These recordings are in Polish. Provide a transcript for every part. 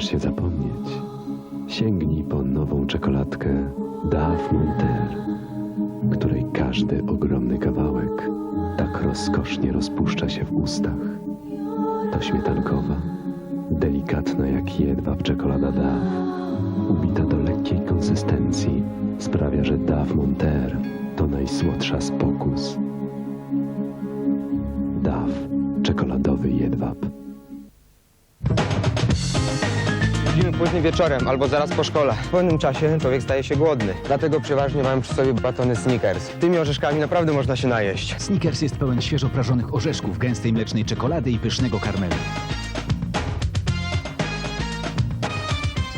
Boisz się zapomnieć? Sięgnij po nową czekoladkę Dave Monter, której każdy ogromny kawałek tak rozkosznie rozpuszcza się w ustach. To śmietankowa, delikatna jak jedwab czekolada Dave, ubita do lekkiej konsystencji, sprawia, że Dave Monter to najsłodsza z pokus. Późnym wieczorem albo zaraz po szkole. W pewnym czasie człowiek staje się głodny. Dlatego przeważnie mamy przy sobie batony Snickers. Tymi orzeszkami naprawdę można się najeść. Snickers jest pełen świeżo prażonych orzeszków, gęstej mlecznej czekolady i pysznego karmelu.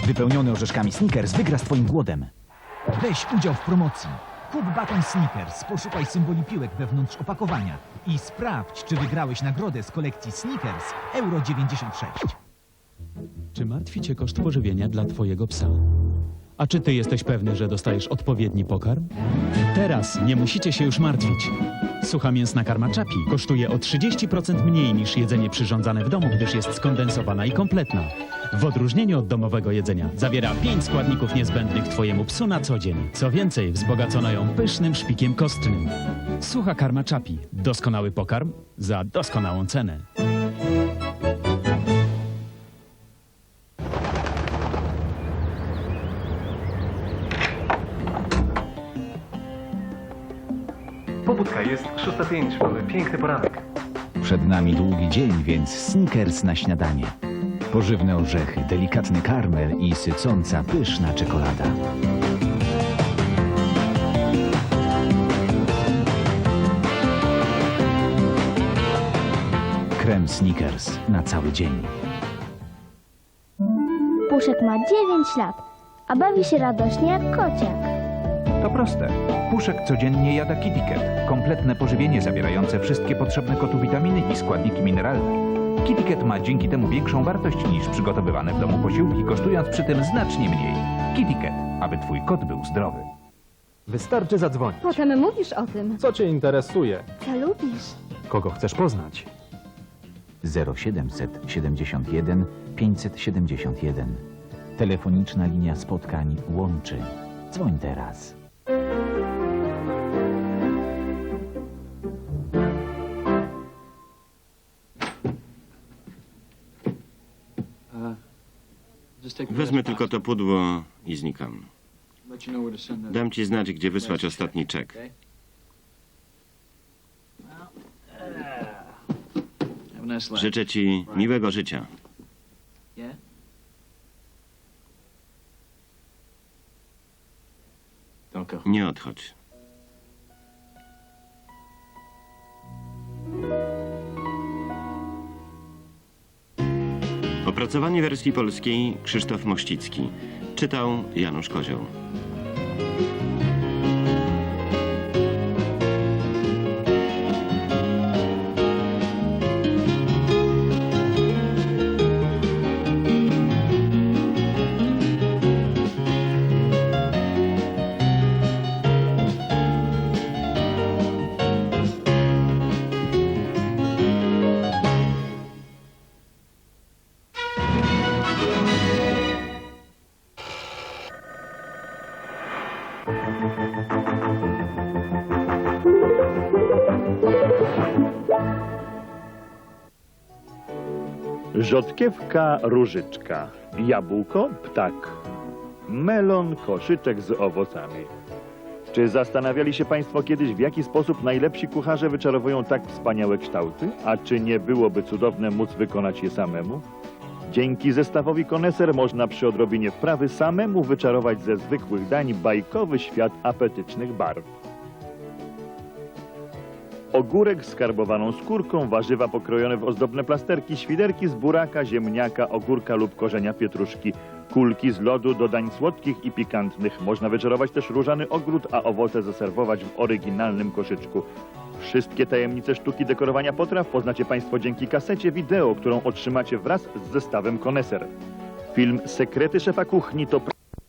Wypełniony orzeszkami Snickers wygra z twoim głodem. Weź udział w promocji. Kup baton Snickers, poszukaj symboli piłek wewnątrz opakowania i sprawdź, czy wygrałeś nagrodę z kolekcji Snickers Euro 96. Czy martwi cię koszt pożywienia dla twojego psa? A czy ty jesteś pewny, że dostajesz odpowiedni pokarm? Teraz nie musicie się już martwić. Sucha mięsna karma Czapi kosztuje o 30% mniej niż jedzenie przyrządzane w domu, gdyż jest skondensowana i kompletna. W odróżnieniu od domowego jedzenia zawiera 5 składników niezbędnych twojemu psu na co dzień. Co więcej, wzbogacono ją pysznym szpikiem kostnym. Sucha karma Czapi. Doskonały pokarm za doskonałą cenę. Pobudka jest 605, mamy piękny poranek. Przed nami długi dzień, więc Snickers na śniadanie. Pożywne orzechy, delikatny karmel i sycąca, pyszna czekolada. Krem Snickers na cały dzień. Puszek ma 9 lat, a bawi się radośnie jak kociak. To proste. Puszek codziennie jada KittyCat. Kompletne pożywienie zawierające wszystkie potrzebne kotu witaminy i składniki mineralne. KittyCat ma dzięki temu większą wartość niż przygotowywane w domu posiłki, kosztując przy tym znacznie mniej. KittyCat, aby twój kot był zdrowy. Wystarczy zadzwonić. Potem mówisz o tym, Co cię interesuje? co lubisz. Kogo chcesz poznać? 0771 571. Telefoniczna linia spotkań łączy. Dzwoń teraz. Wezmę tylko to pudło i znikam. Dam ci znać, gdzie wysłać ostatni czek. Życzę ci miłego życia. Nie odchodź. Opracowanie wersji polskiej Krzysztof Mościcki. Czytał Janusz Kozioł. Rzodkiewka różyczka, jabłko ptak, melon koszyczek z owocami. Czy zastanawiali się Państwo kiedyś, w jaki sposób najlepsi kucharze wyczarowują tak wspaniałe kształty? A czy nie byłoby cudowne móc wykonać je samemu? Dzięki zestawowi koneser można przy odrobinie wprawy samemu wyczarować ze zwykłych dań bajkowy świat apetycznych barw. Ogórek z karbowaną skórką, warzywa pokrojone w ozdobne plasterki, świderki z buraka, ziemniaka, ogórka lub korzenia pietruszki, kulki z lodu do dań słodkich i pikantnych. Można wyczarować też różany ogród, a owoce zaserwować w oryginalnym koszyczku. Wszystkie tajemnice sztuki dekorowania potraw poznacie Państwo dzięki kasecie wideo, którą otrzymacie wraz z zestawem koneser. Film Sekrety szefa kuchni to